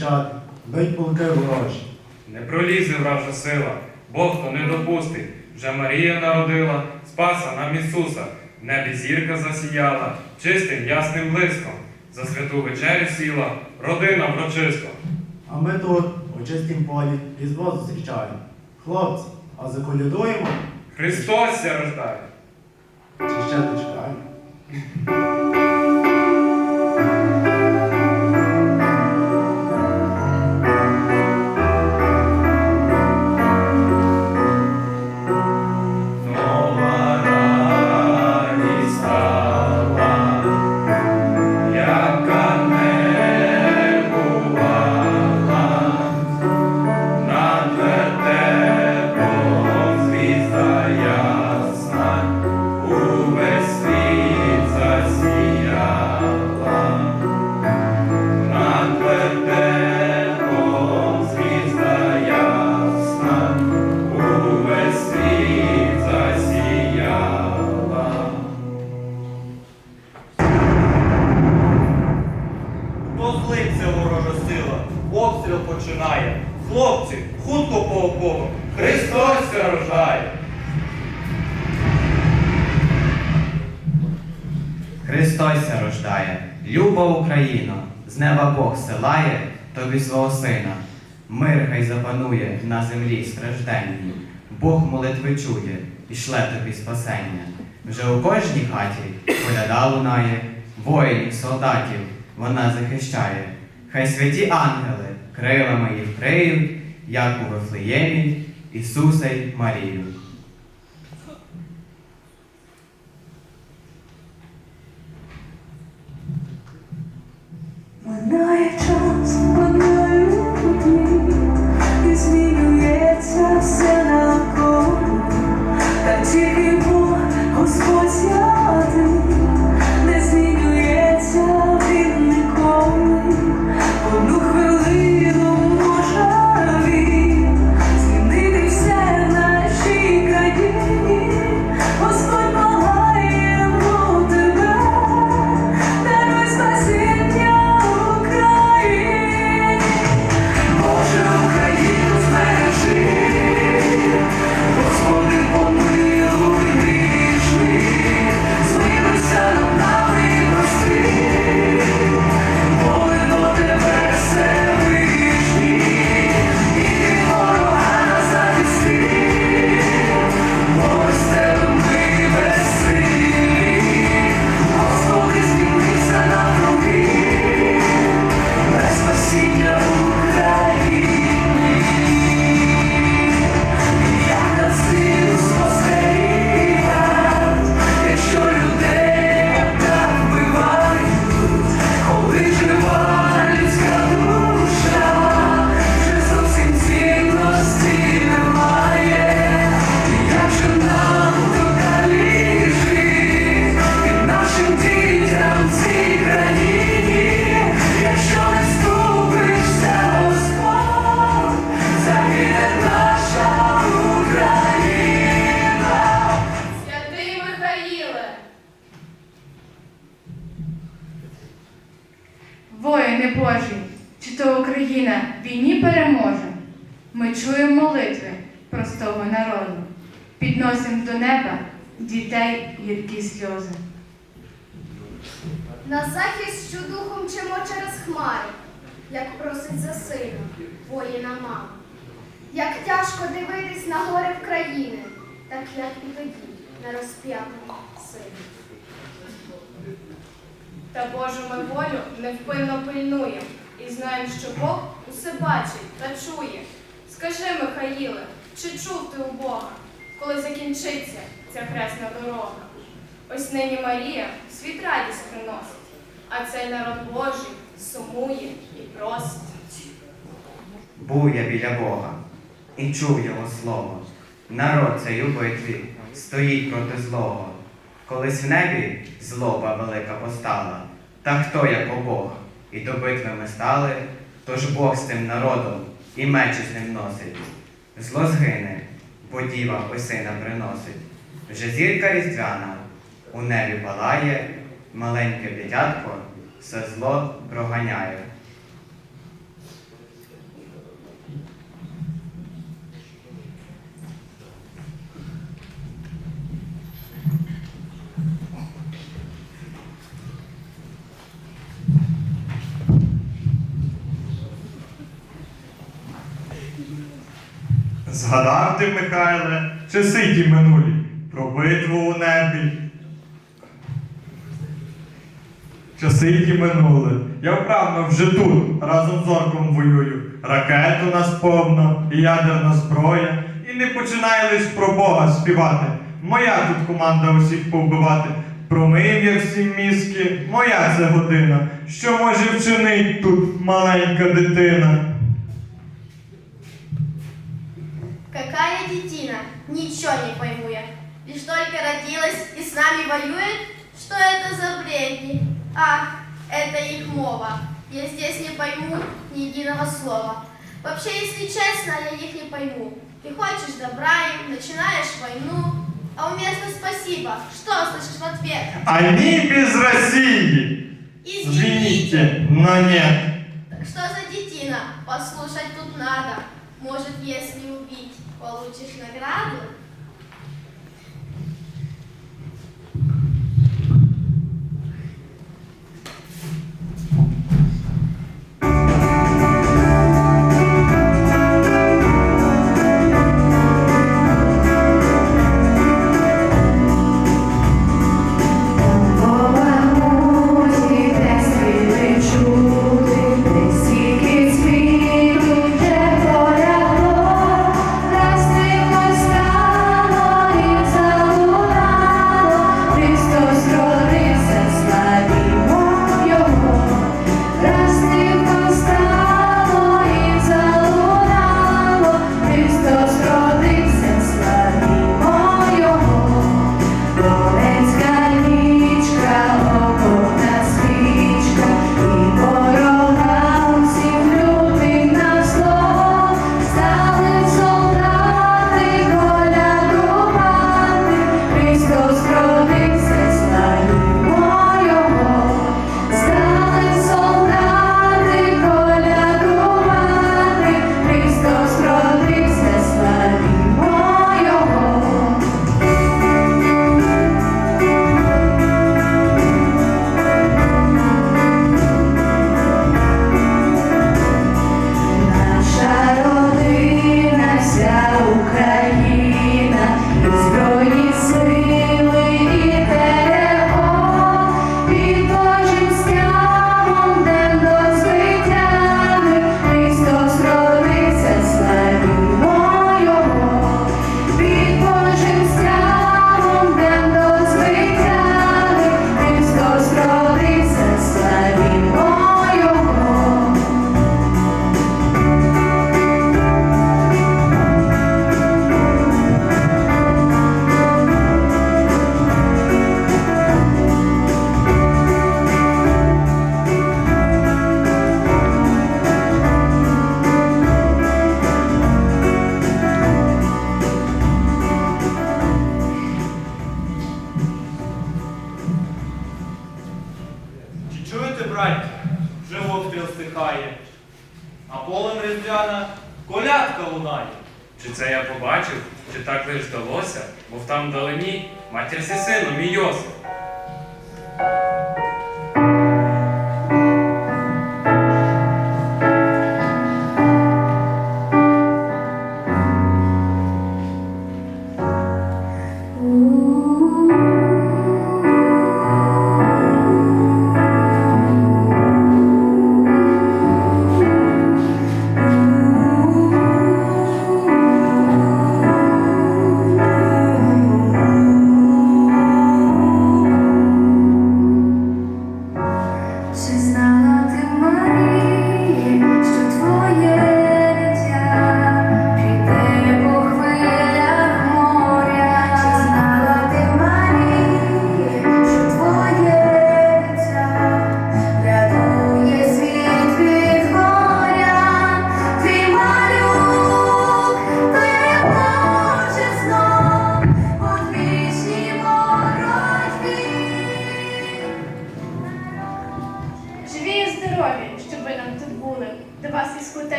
захищати, бить полки ворожі. Не пролізе вража сила, Бог то не допустить. Вже Марія народила, спаса нам Ісуса, в небі зірка засіяла, чистим ясним блиском. За святу вечерю сіла, родина врочисто. А ми тут, у чистім полі, різдво зустрічаємо. Хлопці, а заколядуємо Христос ся рождає. чи ще дочекаємо? Неба Бог силає тобі свого сина. Мир хай запанує на землі стражденній. Бог молитви чує і шле тобі спасення. Вже у кожній хаті коляда лунає, воїнів, солдатів вона захищає. Хай святі ангели крилами їх вкриють, як у Вифлеємі, Ісуса й Марію. Минає час, минає дні, і змінюється На захист що духом чимо через хмари, як просить за сина, воїна мама. Як тяжко дивитись на горе в країни, так як і тоді на розп'ятому сині. Та Божу ми волю невпинно пильнуємо і знаємо, що Бог усе бачить та чує. Скажи, Михаїле, чи чув ти у Бога, коли закінчиться ця хресна дорога? Ось нині Марія світ радість приносить, а цей народ Божий сумує і просить. Був я біля Бога і чув його слово. Народ цей у битві стоїть проти злого. Колись в небі злоба велика постала, та хто як Бог, і до битви ми стали, тож Бог з тим народом і меч із ним носить. Зло згине, бо діва ось сина приносить. Вже зірка різдвяна у небі палає, маленьке дитятко все зло проганяє. Згадав ти, Михайле, часи ті минулі, про битву у небі. Часи ті минули. Я вправно вже тут, разом з орком воюю. Ракет у нас повно, і ядерна зброя. І не починай лиш про Бога співати. Моя тут команда усіх повбивати. Промив я всі мізки, моя це година. Що може вчинить тут маленька дитина? Какая детина? Ничего не пойму я. Лишь только родилась и с нами воюет? Что это за бредни? Ах, это их мова. Я здесь не пойму ни единого слова. Вообще, если честно, я их не пойму. Ты хочешь добра им, начинаешь войну, а вместо спасибо, что слышишь в ответ? Они без России! Извините, но нет. Так что за детина? Послушать тут надо. Может, если убить, получишь награду? Чи живот обстріл стихає, а полем різдвяна колядка лунає. Чи це я побачив, чи так лиш здалося, в там вдалині матір зі сином і Йосип.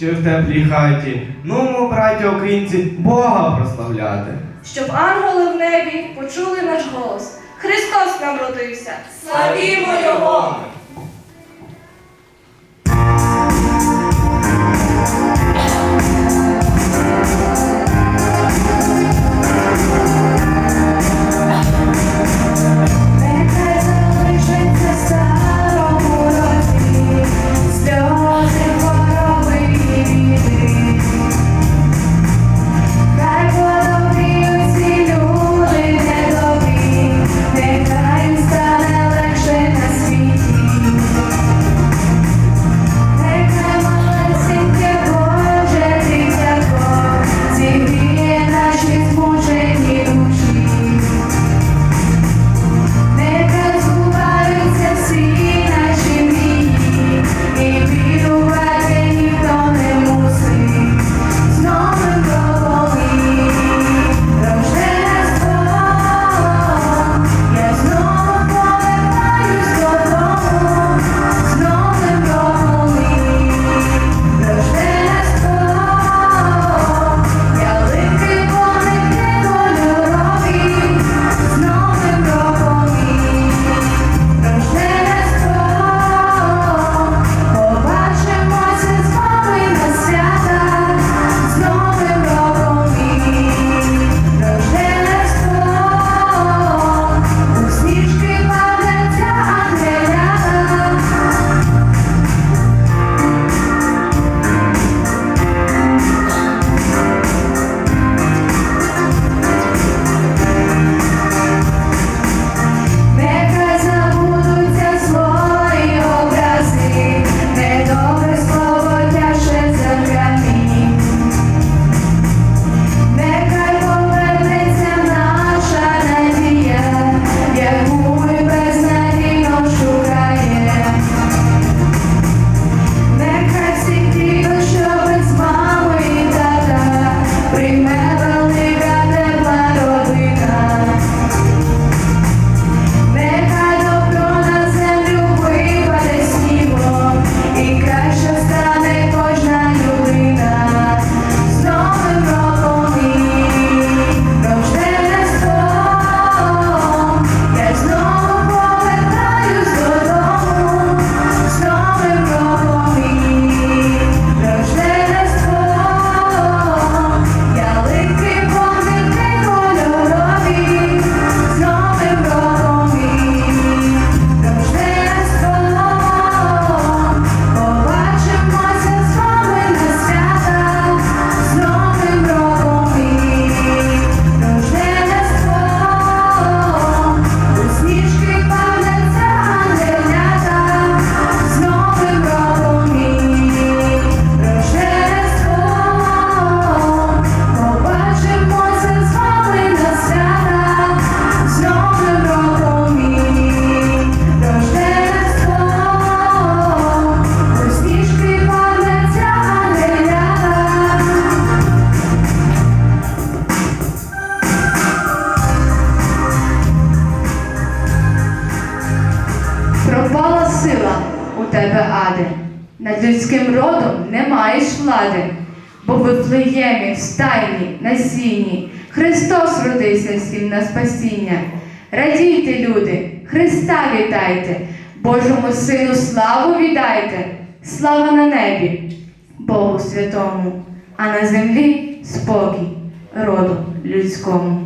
чи в теплій хаті. Ну, браті українці, Бога прославляти. Щоб ангели в небі почули наш голос. Христос нам родився. Славімо Його! на спасіння. Радійте, люди, Христа вітайте, Божому Сину славу віддайте, слава на небі, Богу святому, а на землі спокій роду людському.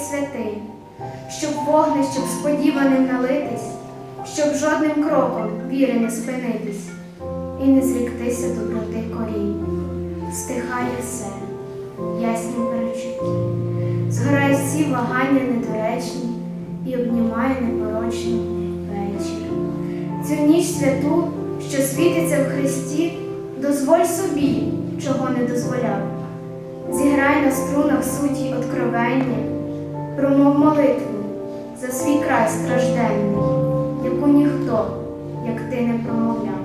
Святий, щоб вогнищем сподіваним налитись, щоб жодним кроком віри не спинитись і не зріктися доброти корінь. Стихає все, яснім перечутті, згорає всі вагання недоречні і обнімає непорочний вечір. Цю ніч святу, що світиться в Христі, дозволь собі, чого не дозволяв, Зіграй на струнах суті откровення, промов молитву за свій край стражденний, яку ніхто, як ти не промовляв.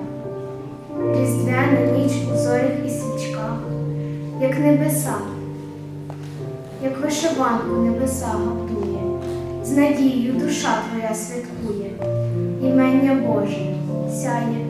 Різдвяна ніч у зорях і свічках, як небеса, як вишиванку небеса гаптує, з надією душа твоя святкує, імення Боже сяє